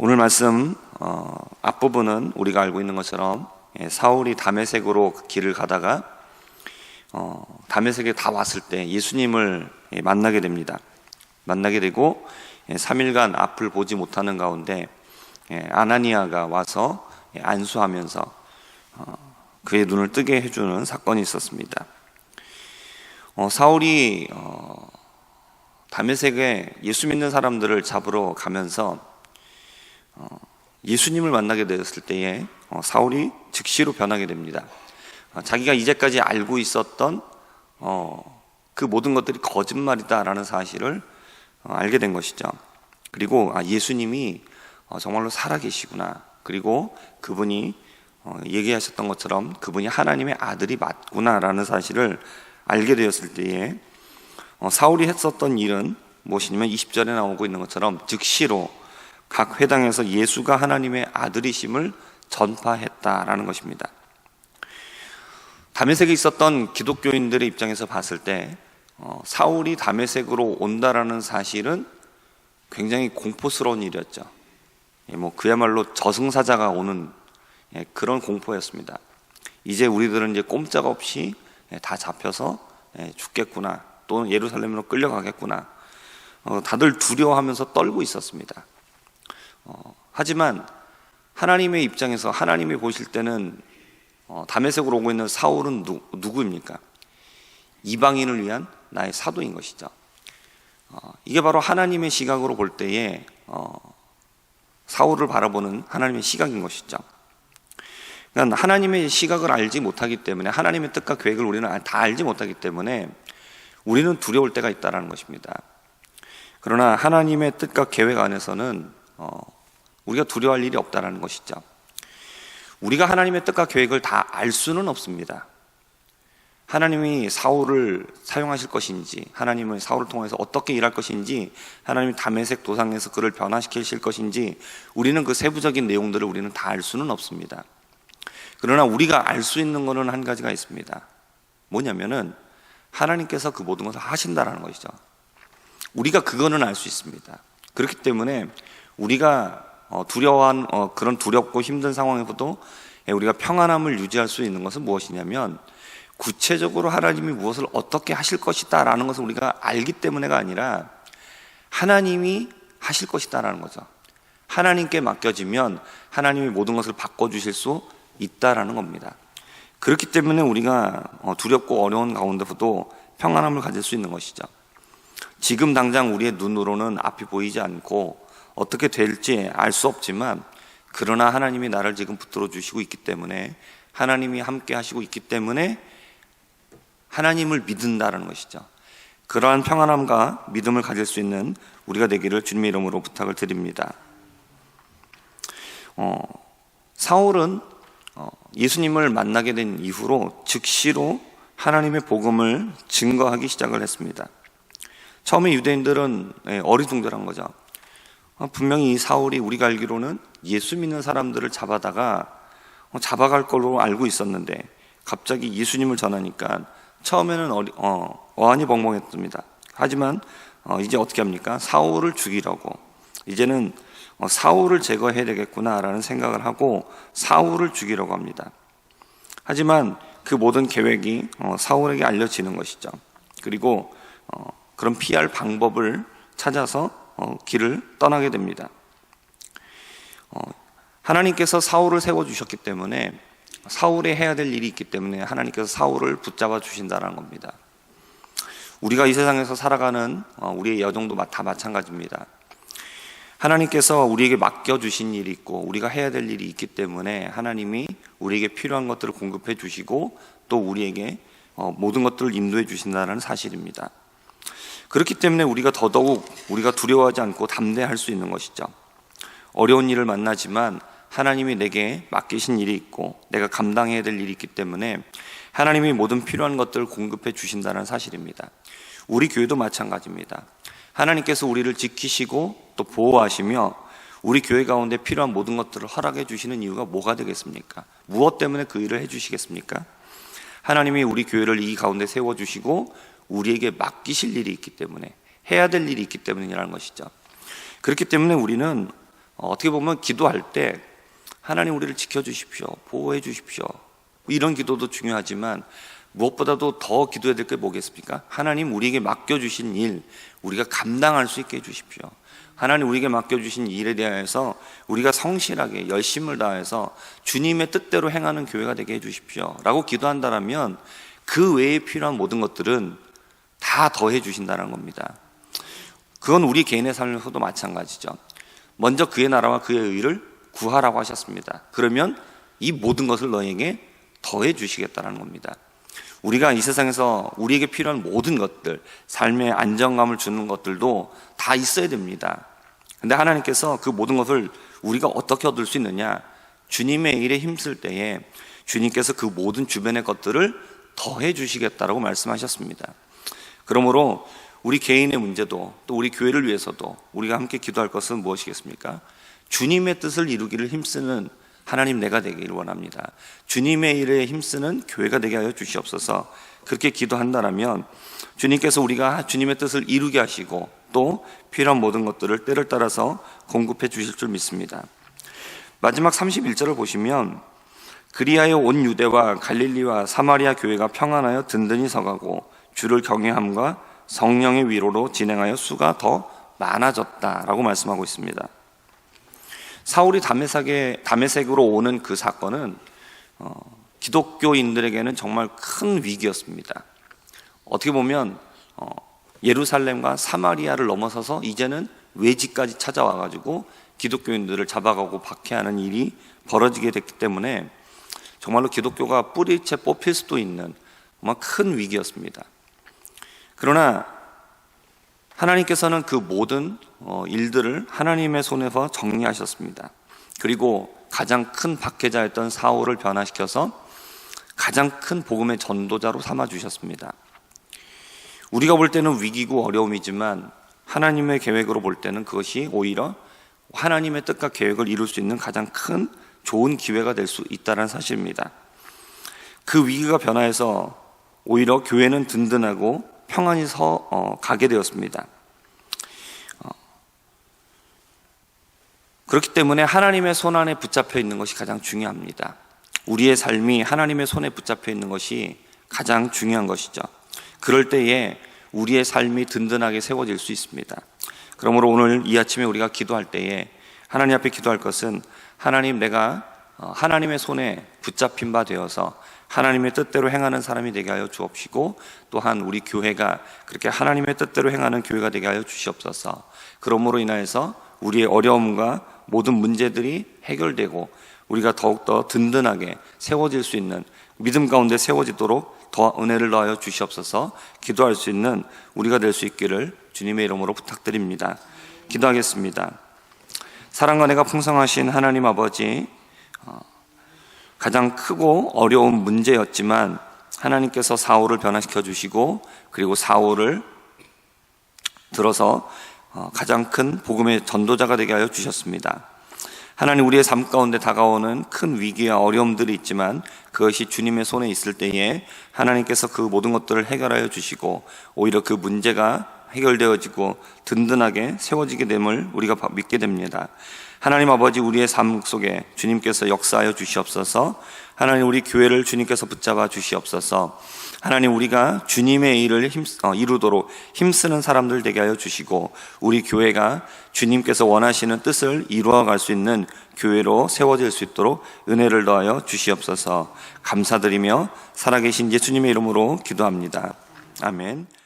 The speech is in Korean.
오늘 말씀 어, 앞부분은 우리가 알고 있는 것처럼 예, 사울이 다메섹으로 길을 가다가 어, 다메섹에 다 왔을 때 예수님을 예, 만나게 됩니다. 만나게 되고 예, 3일간 앞을 보지 못하는 가운데 예, 아나니아가 와서 예, 안수하면서 어, 그의 눈을 뜨게 해주는 사건이 있었습니다. 어, 사울이 어, 다메섹에 예수 믿는 사람들을 잡으러 가면서 어, 예수님을 만나게 되었을 때에 어, 사울이 즉시로 변하게 됩니다. 어, 자기가 이제까지 알고 있었던 어, 그 모든 것들이 거짓말이다라는 사실을 어, 알게 된 것이죠. 그리고 아, 예수님이 어, 정말로 살아계시구나. 그리고 그분이 어, 얘기하셨던 것처럼 그분이 하나님의 아들이 맞구나라는 사실을 알게 되었을 때에 어, 사울이 했었던 일은 무엇이냐면 20절에 나오고 있는 것처럼 즉시로 각 회당에서 예수가 하나님의 아들이심을 전파했다라는 것입니다. 다메섹에 있었던 기독교인들의 입장에서 봤을 때 어, 사울이 다메섹으로 온다라는 사실은 굉장히 공포스러운 일이었죠. 예, 뭐 그야말로 저승사자가 오는 예, 그런 공포였습니다. 이제 우리들은 이제 꼼짝없이 예, 다 잡혀서 예, 죽겠구나 또는 예루살렘으로 끌려가겠구나 어, 다들 두려워하면서 떨고 있었습니다. 어, 하지만 하나님의 입장에서 하나님이 보실 때는 어, 다메섹으로 오고 있는 사울은 누, 누구입니까? 이방인을 위한 나의 사도인 것이죠. 어, 이게 바로 하나님의 시각으로 볼 때에 어, 사울을 바라보는 하나님의 시각인 것이죠. 그러니까 하나님의 시각을 알지 못하기 때문에 하나님의 뜻과 계획을 우리는 다 알지 못하기 때문에 우리는 두려울 때가 있다라는 것입니다. 그러나 하나님의 뜻과 계획 안에서는 어, 우리가 두려워할 일이 없다라는 것이죠. 우리가 하나님의 뜻과 계획을 다 알 수는 없습니다. 하나님이 사울을 사용하실 것인지, 하나님은 사울을 통해서 어떻게 일할 것인지, 하나님이 담에색 도상에서 그를 변화시키실 것인지, 우리는 그 세부적인 내용들을 우리는 다 알 수는 없습니다. 그러나 우리가 알 수 있는 것은 한 가지가 있습니다. 뭐냐면은 하나님께서 그 모든 것을 하신다라는 것이죠. 우리가 그거는 알 수 있습니다. 그렇기 때문에 우리가 어, 두려워한 어, 그런 두렵고 힘든 상황에서도 우리가 평안함을 유지할 수 있는 것은 무엇이냐면 구체적으로 하나님이 무엇을 어떻게 하실 것이다라는 것을 우리가 알기 때문에가 아니라 하나님이 하실 것이다라는 거죠. 하나님께 맡겨지면 하나님이 모든 것을 바꿔주실 수 있다라는 겁니다. 그렇기 때문에 우리가 어, 두렵고 어려운 가운데서도 평안함을 가질 수 있는 것이죠. 지금 당장 우리의 눈으로는 앞이 보이지 않고 어떻게 될지 알 수 없지만 그러나 하나님이 나를 지금 붙들어 주시고 있기 때문에 하나님이 함께 하시고 있기 때문에 하나님을 믿는다라는 것이죠. 그러한 평안함과 믿음을 가질 수 있는 우리가 되기를 주님의 이름으로 부탁을 드립니다. 어, 사울은 어, 예수님을 만나게 된 이후로 즉시로 하나님의 복음을 증거하기 시작을 했습니다. 처음에 유대인들은 예, 어리둥절한 거죠. 어, 분명히 이 사울이 우리가 알기로는 예수 믿는 사람들을 잡아다가 어, 잡아갈 걸로 알고 있었는데 갑자기 예수님을 전하니까 처음에는 어리, 어, 어안이 벙벙했습니다. 하지만 어, 이제 어떻게 합니까? 사울을 죽이려고 이제는 어, 사울을 제거해야 되겠구나라는 생각을 하고 사울을 죽이려고 합니다. 하지만 그 모든 계획이 어, 사울에게 알려지는 것이죠. 그리고 어, 그런 피할 방법을 찾아서 어, 길을 떠나게 됩니다. 어, 하나님께서 사울을 세워 주셨기 때문에 사울이 해야 될 일이 있기 때문에 하나님께서 사울을 붙잡아 주신다는 겁니다. 우리가 이 세상에서 살아가는 어, 우리의 여정도 다 마찬가지입니다. 하나님께서 우리에게 맡겨 주신 일이 있고 우리가 해야 될 일이 있기 때문에 하나님이 우리에게 필요한 것들을 공급해 주시고 또 우리에게 어, 모든 것들을 인도해 주신다는 사실입니다. 그렇기 때문에 우리가 더더욱 우리가 두려워하지 않고 담대할 수 있는 것이죠. 어려운 일을 만나지만 하나님이 내게 맡기신 일이 있고 내가 감당해야 될 일이 있기 때문에 하나님이 모든 필요한 것들을 공급해 주신다는 사실입니다. 우리 교회도 마찬가지입니다. 하나님께서 우리를 지키시고 또 보호하시며 우리 교회 가운데 필요한 모든 것들을 허락해 주시는 이유가 뭐가 되겠습니까? 무엇 때문에 그 일을 해 주시겠습니까? 하나님이 우리 교회를 이 가운데 세워 주시고 우리에게 맡기실 일이 있기 때문에 해야 될 일이 있기 때문이라는 것이죠. 그렇기 때문에 우리는 어, 어떻게 보면 기도할 때 하나님 우리를 지켜주십시오, 보호해 주십시오. 이런 기도도 중요하지만 무엇보다도 더 기도해야 될 게 뭐겠습니까? 하나님 우리에게 맡겨주신 일, 우리가 감당할 수 있게 해주십시오. 하나님 우리에게 맡겨주신 일에 대하여서 우리가 성실하게 열심을 다해서 주님의 뜻대로 행하는 교회가 되게 해주십시오. 라고 기도한다면 그 외에 필요한 모든 것들은 다 더해 주신다는 겁니다. 그건 우리 개인의 삶에서도 마찬가지죠. 먼저 그의 나라와 그의 의를 구하라고 하셨습니다. 그러면 이 모든 것을 너에게 더해 주시겠다는 겁니다. 우리가 이 세상에서 우리에게 필요한 모든 것들, 삶의 안정감을 주는 것들도 다 있어야 됩니다. 근데 하나님께서 그 모든 것을 우리가 어떻게 얻을 수 있느냐? 주님의 일에 힘쓸 때에 주님께서 그 모든 주변의 것들을 더해 주시겠다라고 말씀하셨습니다. 그러므로 우리 개인의 문제도 또 우리 교회를 위해서도 우리가 함께 기도할 것은 무엇이겠습니까? 주님의 뜻을 이루기를 힘쓰는 하나님 내가 되기를 원합니다. 주님의 일에 힘쓰는 교회가 되게 하여 주시옵소서. 그렇게 기도한다면 주님께서 우리가 주님의 뜻을 이루게 하시고 또 필요한 모든 것들을 때를 따라서 공급해 주실 줄 믿습니다. 마지막 31절을 보시면 그리하여 온 유대와 갈릴리와 사마리아 교회가 평안하여 든든히 서가고 주를 경외함과 성령의 위로로 진행하여 수가 더 많아졌다라고 말씀하고 있습니다. 사울이 다메섹에 다메섹으로 오는 그 사건은 어, 기독교인들에게는 정말 큰 위기였습니다. 어떻게 보면 어, 예루살렘과 사마리아를 넘어서서 이제는 외지까지 찾아와 가지고 기독교인들을 잡아가고 박해하는 일이 벌어지게 됐기 때문에 정말로 기독교가 뿌리채 뽑힐 수도 있는 정말 큰 위기였습니다. 그러나 하나님께서는 그 모든 어, 일들을 하나님의 손에서 정리하셨습니다. 그리고 가장 큰 박해자였던 사울을 변화시켜서 가장 큰 복음의 전도자로 삼아 주셨습니다. 우리가 볼 때는 위기고 어려움이지만 하나님의 계획으로 볼 때는 그것이 오히려 하나님의 뜻과 계획을 이룰 수 있는 가장 큰 좋은 기회가 될 수 있다는 사실입니다. 그 위기가 변화해서 오히려 교회는 든든하고 평안히 서 어, 가게 되었습니다. 어, 그렇기 때문에 하나님의 손 안에 붙잡혀 있는 것이 가장 중요합니다. 우리의 삶이 하나님의 손에 붙잡혀 있는 것이 가장 중요한 것이죠. 그럴 때에 우리의 삶이 든든하게 세워질 수 있습니다. 그러므로 오늘 이 아침에 우리가 기도할 때에 하나님 앞에 기도할 것은 하나님 내가 어, 하나님의 손에 붙잡힌 바 되어서 하나님의 뜻대로 행하는 사람이 되게 하여 주옵시고 또한 우리 교회가 그렇게 하나님의 뜻대로 행하는 교회가 되게 하여 주시옵소서. 그러므로 인하여서 우리의 어려움과 모든 문제들이 해결되고 우리가 더욱더 든든하게 세워질 수 있는 믿음 가운데 세워지도록 더 은혜를 더하여 주시옵소서 기도할 수 있는 우리가 될 수 있기를 주님의 이름으로 부탁드립니다. 기도하겠습니다. 사랑과 내가 풍성하신 하나님 아버지, 어, 가장 크고 어려운 문제였지만 하나님께서 사울을 변화시켜 주시고 그리고 사울을 들어서 어, 가장 큰 복음의 전도자가 되게 하여 주셨습니다. 하나님 우리의 삶 가운데 다가오는 큰 위기와 어려움들이 있지만 그것이 주님의 손에 있을 때에 하나님께서 그 모든 것들을 해결하여 주시고 오히려 그 문제가 해결되어지고 든든하게 세워지게 됨을 우리가 믿게 됩니다. 하나님 아버지 우리의 삶 속에 주님께서 역사하여 주시옵소서. 하나님 우리 교회를 주님께서 붙잡아 주시옵소서. 하나님 우리가 주님의 일을 힘, 어, 이루도록 힘쓰는 사람들 되게 하여 주시고 우리 교회가 주님께서 원하시는 뜻을 이루어 갈 수 있는 교회로 세워질 수 있도록 은혜를 더하여 주시옵소서. 감사드리며 살아계신 예수님의 이름으로 기도합니다. 아멘.